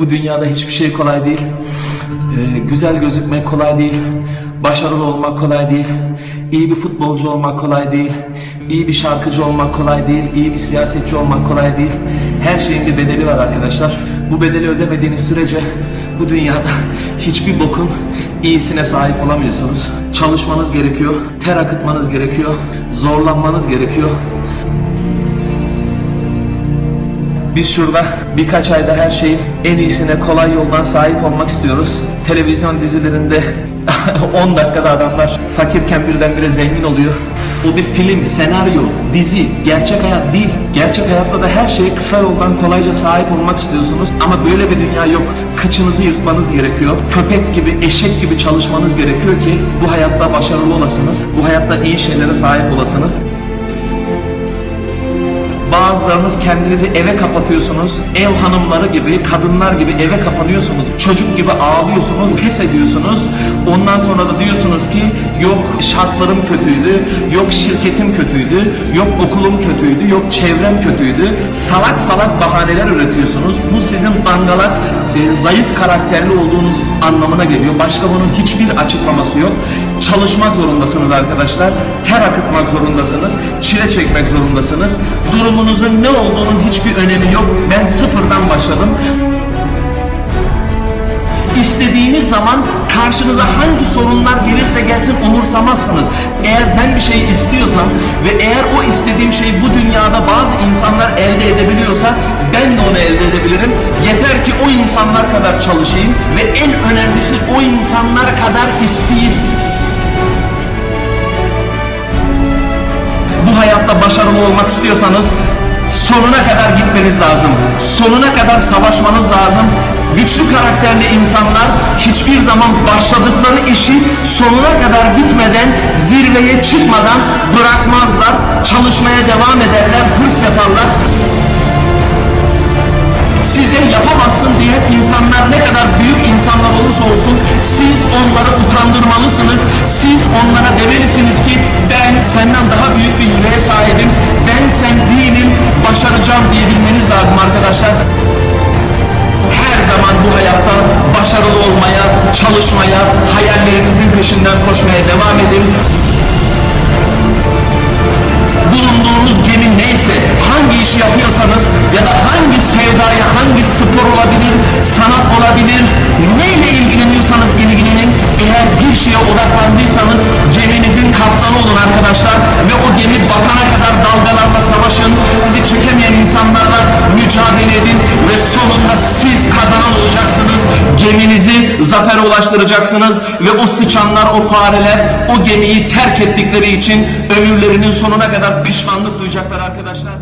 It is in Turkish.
Bu dünyada hiçbir şey kolay değil. Ee, güzel gözükmek kolay değil. Başarılı olmak kolay değil. İyi bir futbolcu olmak kolay değil. İyi bir şarkıcı olmak kolay değil. İyi bir siyasetçi olmak kolay değil. Her şeyin bir bedeli var arkadaşlar. Bu bedeli ödemediğiniz sürece bu dünyada hiçbir bokun iyisine sahip olamıyorsunuz. Çalışmanız gerekiyor. Ter akıtmanız gerekiyor. Zorlanmanız gerekiyor. Biz şurada birkaç ayda her şeyin en iyisine kolay yoldan sahip olmak istiyoruz. Televizyon dizilerinde 10 dakikada adamlar fakirken birdenbire zengin oluyor. O bir film, senaryo, dizi, gerçek hayat değil. Gerçek hayatta da her şeye kısa yoldan kolayca sahip olmak istiyorsunuz. Ama böyle bir dünya yok. Kıçınızı yırtmanız gerekiyor. Köpek gibi, eşek gibi çalışmanız gerekiyor ki bu hayatta başarılı olasınız. Bu hayatta iyi şeylere sahip olasınız. Bazılarınız kendinizi eve kapatıyorsunuz. Ev hanımları gibi, kadınlar gibi eve kapanıyorsunuz. Çocuk gibi ağlıyorsunuz, pes ediyorsunuz. Ondan sonra da diyorsunuz ki yok şartlarım kötüydü, yok şirketim kötüydü, yok okulum kötüydü, yok çevrem kötüydü. Salak salak bahaneler üretiyorsunuz. Bu sizin dangalak, e, zayıf karakterli olduğunuz anlamına geliyor. Başka bunun hiçbir açıklaması yok. Çalışmak zorundasınız arkadaşlar. Ter akıtmak zorundasınız. Çile çekmek zorundasınız. Durumunuzun ne olduğunun hiçbir önemi yok. Ben sıfırdan başladım. İstediğiniz zaman karşınıza hangi sorunlar gelirse gelsin umursamazsınız. Eğer ben bir şey istiyorsam ve eğer o istediğim şeyi bu dünyada bazı insanlar elde edebiliyorsa ben de onu elde edebilirim. Yeter ki o insanlar kadar çalışayım ve en önemlisi o insanlar kadar isteyeyim. Hayatta başarılı olmak istiyorsanız sonuna kadar gitmeniz lazım. Sonuna kadar savaşmanız lazım. Güçlü karakterli insanlar hiçbir zaman başladıkları işi sonuna kadar gitmeden, zirveye çıkmadan bırakmazlar. Çalışmaya devam ederler, hırs yaparlar size yapamazsın diye insanlar ne kadar büyük insanlar olursa olsun siz onları utandırmalısınız. Siz onlara demelisiniz ki ben senden daha büyük bir başaracağım diyebilmeniz lazım arkadaşlar. Her zaman bu hayatta başarılı olmaya, çalışmaya, hayallerinizin peşinden koşmaya devam edin bulunduğunuz gemi neyse, hangi işi yapıyorsanız ya da hangi sevdaya, hangi spor olabilir, sanat olabilir, neyle ilgileniyorsanız ilgilenin. Eğer bir şeye odaklandıysanız mücadele edin ve sonunda siz kazanan olacaksınız. Geminizi zafere ulaştıracaksınız ve o sıçanlar, o fareler o gemiyi terk ettikleri için ömürlerinin sonuna kadar pişmanlık duyacaklar arkadaşlar.